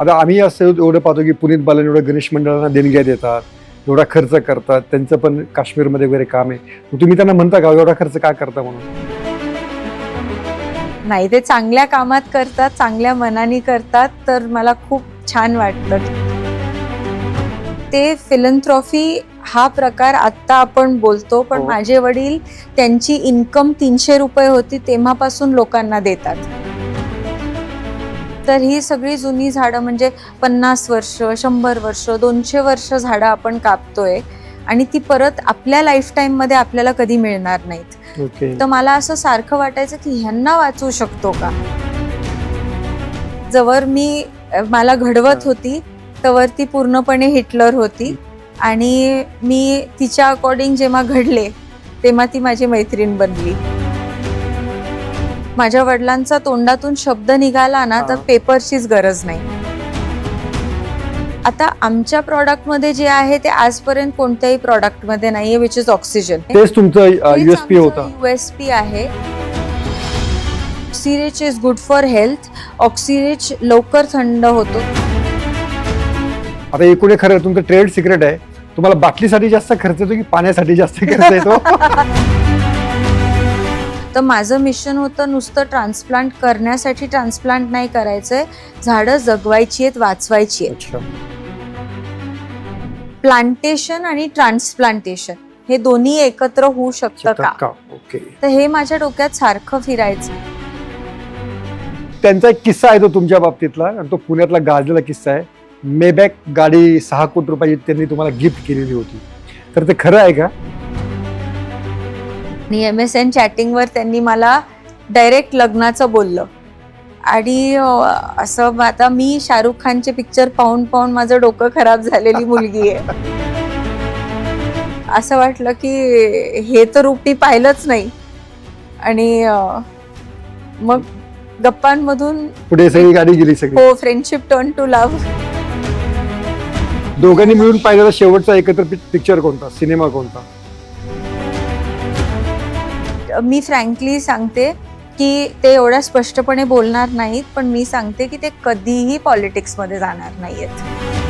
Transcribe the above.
आता आम्ही असं एवढं पाहतो की पुनीत बालन एवढं गणेश मंडळांना देणग्या देतात एवढा खर्च करतात त्यांचं पण काश्मीरमध्ये वगैरे काम आहे. तुम्ही त्यांना म्हणता का एवढा खर्च का करता म्हणून? नाही ते चांगल्या कामात करतात चांगल्या मनाने करतात तर मला खूप छान वाटतं. ते फिलंथ्रॉफी हा प्रकार आत्ता आपण बोलतो पण हो. माझे वडील त्यांची इन्कम तीनशे रुपये होती तेव्हापासून लोकांना देतात. तर ही सगळी जुनी झाडं म्हणजे पन्नास वर्ष शंभर वर्ष दोनशे वर्ष झाडं आपण कापतोय. आणि ती परत आपल्या लाईफ टाईममध्ये आपल्याला कधी मिळणार नाहीत. तर मला असं सारखं वाटायचं की ह्यांना वाचवू शकतो का? जवळ मी मला घडवत होती तवर ती पूर्णपणे हिटलर होती. आणि मी तिच्या अकॉर्डिंग जेव्हा घडले तेव्हा ती माझी मैत्रीण बनली. माझ्या वडिलांचा तोंडातून शब्द निघाला ना तर. पेपरचीच गरज नाही. आता आमच्या प्रॉडक्टमध्ये जे आहे ते आजपर्यंत कोणत्याही प्रॉडक्टमध्ये नाहीये विच इज ऑक्सिजन तेच तुमचं युएसपी होता. युएसपी आहे. Oxyrich is good for health Oxyrich लवकर थंड होतो. आता एकूण एक खरं तुमचं ट्रेड सिक्रेट आहे. तुम्हाला बाटलीसाठी जास्त खर्च येतो की पाण्यासाठी जास्त खर्च येतो? तर माझं मिशन होतं नुसतं ट्रान्सप्लांट करण्यासाठी ट्रान्सप्लांट नाही करायचंय. झाडं जगवायची आहेत वाचवायची आहेत. प्लांटेशन आणि ट्रान्सप्लांटेशन हे दोन्ही एकत्र होऊ शकतं का? का? ओके तर हे माझ्या डोक्यात सारखं फिरायचं. त्यांचा एक किस्सा आहे तो तुमच्या बाबतीतला आणि तो पुण्यातला गाजलेला किस्सा आहे. मेबॅक गाडी सहा कोटी रुपयाची त्यांनी तुम्हाला गिफ्ट केलेली होती. तर ते खरं आहे का? आणि एम एस एन चॅटिंगवर त्यांनी मला डायरेक्ट लग्नाचं बोललं. आणि असं आता मी शाहरुख खानचे पिक्चर पाहून पाहून माझं डोकं खराब झालेली मुलगी आहे. असं वाटलं की हे तर रूप मी पाहिलंच नाही. आणि मग गप्पांमधून पुढे सगळी गाडी गेली सगळी. हो फ्रेंडशिप टर्न टू लव्ह दोघांनी मिळून पाहिलेला शेवटचा एकत्र पिक्चर कोणता? सिनेमा कोणता? मी फ्रँकली सांगते की ते एवढ्या स्पष्टपणे बोलणार नाहीत पण मी सांगते की ते कधीही पॉलिटिक्समध्ये जाणार नाही आहेत